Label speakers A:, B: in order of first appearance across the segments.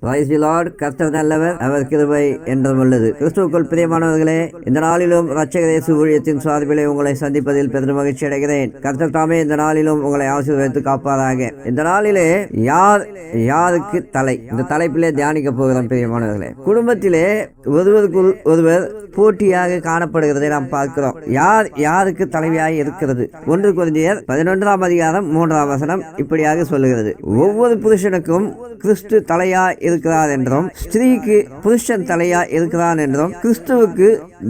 A: Price Lord கர்த்தர் நல்லவர் அவர் கிருபை என்றும் உள்ளது. கிறிஸ்துவுக்குள் பிரியமானவர்களே இந்த நாளிலும் ரட்சகரேசு ஊழியத்தின் சார்பிலே உங்களை சந்திப்பதில் பெரும் மகிழ்ச்சி அடைகிறேன். கர்த்தர் தாமே இந்த நாளிலும் உங்களை ஆசீர்வதித்து காப்பாராக. இந்த நாளிலே யார் யாருக்கு தலை? இந்த தலைப்பிலே தியானிக்க போகிறோம் பிரியமானவர்களே. குடும்பத்திலே ஒருவருக்குள் ஒருவர் போட்டியாக காணப்படுகிறதை நாம் பார்க்கிறோம். யார் யாருக்கு தலைவியாக இருக்கிறது? ஒன்று குறைஞ்சியர் பதினொன்றாம் அதிகாரம் மூன்றாம் வசனம் இப்படியாக சொல்லுகிறது. ஒவ்வொரு புருஷனுக்கும் கிறிஸ்து தலையா இருக்கிறார் என்றும் ஸ்திரீக்கு புருஷன் தலையா இருக்கிறான் என்றும் கிறிஸ்துவுக்கு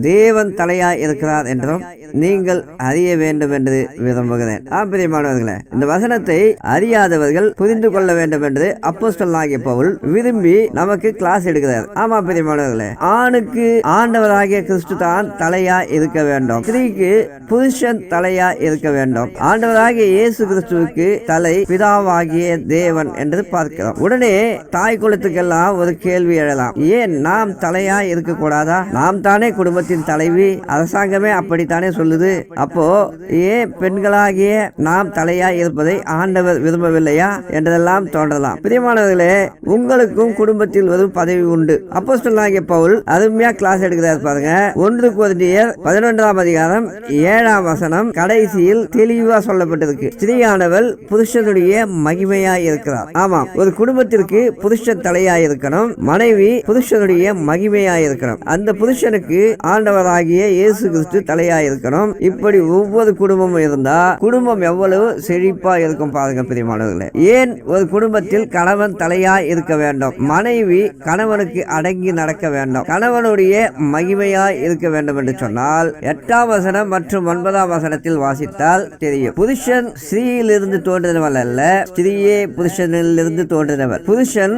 A: தேவன் தலையா இருக்கிறார் என்றும் நீங்கள் அறிய வேண்டும் என்று விரும்புகிறேன் ஆம்பரியமானவர்களே இந்த வசனத்தை அறியாதவர்கள் புரிந்து கொள்ள வேண்டும் என்று அப்போஸ்தலனாகிய பவுல் விரும்பி நமக்கு கிளாஸ் எடுக்கிறார். ஆமா பிரியமானவர்களே ஆணுக்கு ஆண்டவராகிய கிறிஸ்து தான் தலையா இருக்க வேண்டும். ஸ்திரீக்கு புருஷன் தலையா இருக்க வேண்டும். ஆண்டவராகிய இயேசு கிறிஸ்துவுக்கு தலை பிதாவாகிய தேவன் என்று பார்க்கிறோம். உடனே தாய் குடும்பத்துக்கெல்லாம் ஒரு கேள்வி எழலாம். ஏன் நாம் தலையா இருக்க கூடாதா நாம் தானே குடும்பத்தின் தலைவி. அரசாங்கமே அப்படித்தானே சொல்லுது. அப்போ ஏன் பெண்களாகிய நாம் தலையா இருப்பதை ஆண்டவர் விரும்பவில்லையா? என்றதெல்லாம் தோன்றலாம். பிரியமானவர்களே உங்களுக்கும் குடும்பத்தில் ஒரு பதவி உண்டு. அப்போஸ்தலனாகிய பவுல் அருமையா கிளாஸ் எடுக்கிறார் பாருங்க. ஒன்று குருந்தியர் பதினொன்றாம் அதிகாரம் ஏழாம் வசனம் கடைசியில் தெளிவா சொல்லப்பட்டிருக்கு. ஸ்திரீயானவள் புருஷனுடைய மகிமையா இருக்கிறார் ஆமாம் ஒரு குடும்பத்திற்கு புருஷன் தலையாய் இருக்கணும் மனைவி புருஷனுடைய மகிமையா இருக்கணும் அந்த புருஷனுக்கு ஆண்டவராகிய இயேசு கிறிஸ்து தலையா இருக்கணும் இப்படி ஒவ்வொரு குடும்பமும் இருந்தா குடும்பம் எவ்வளவு செழிப்பா இருக்கும் பாருங்க பிரியமானவர்களே. ஏன் ஒரு குடும்பத்தில் கணவன் தலையாய் இருக்க வேண்டும்? மனைவி கணவனுக்கு அடங்கி நடக்க வேண்டும். கணவனுடைய மகிமையாய் இருக்க வேண்டும் என்று சொன்னால் எட்டாம் வசனம் மற்றும் ஒன்பதாம் வசனத்தில் வாசித்தால் தெரியும். புருஷன் ஸ்திரீயிலிருந்து தோன்றினவன் அல்ல ஸ்ரீயே புருஷனிலிருந்து தோன்றினவர். புருஷன்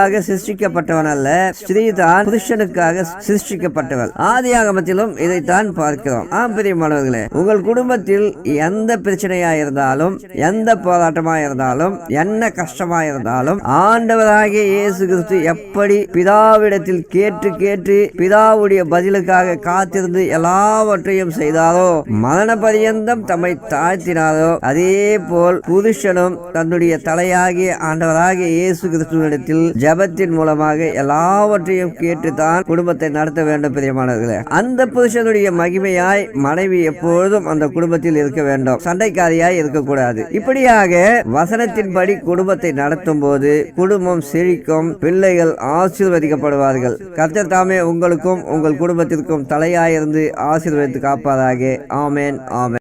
A: ஸ்திரீக்காக சிருஷ்டிக்கப்பட்டவன் அல்ல. ஸ்ரீதான் புருஷனுக்காக சிருஷ்டிக்கப்பட்டவள். ஆதியாகமத்திலும் இதைத்தான் பார்க்கிறோம். ஆம் பிரியமானவர்களே உங்கள் குடும்பத்தில் எந்த பிரச்சனையா இருந்தாலும் எந்த போராட்டமா இருந்தாலும் என்ன கஷ்டமா இருந்தாலும் ஆண்டவராகிய இயேசு கிறிஸ்து எப்படி பிதாவிடத்தில் கேட்டு கேட்டு பிதாவுடைய பதிலுக்காக காத்திருந்து எல்லாவற்றையும் செய்தாரோ மரண பரியந்தம் தம்மை தாழ்த்தினாரோ அதே போல் புருஷனும் தன்னுடைய தலையாகிய ஆண்டவராகிய இயேசு கிறிஸ்துவிடத்தில் ஜபத்தின் மூலமாக எல்லாவற்றையும் கேட்டுத்தான் குடும்பத்தை நடத்த வேண்டும் பிரியமானவர்களே. அந்த புருஷனுடைய மகிமையாய் மனைவி எப்பொழுதும் அந்த குடும்பத்தில் இருக்க வேண்டும். சண்டைக்காரியாய் இருக்கக்கூடாது. இப்படியாக வசனத்தின்படி குடும்பத்தை நடத்தும் போது குடும்பம் செழிக்கும் பிள்ளைகள் ஆசீர்வதிக்கப்படுவார்கள். கர்த்தர் தாமே உங்களுக்கும் உங்கள் குடும்பத்திற்கும் தலையாயிருந்து ஆசீர்வதித்து காப்பாதாக ஆமேன் ஆமேன்.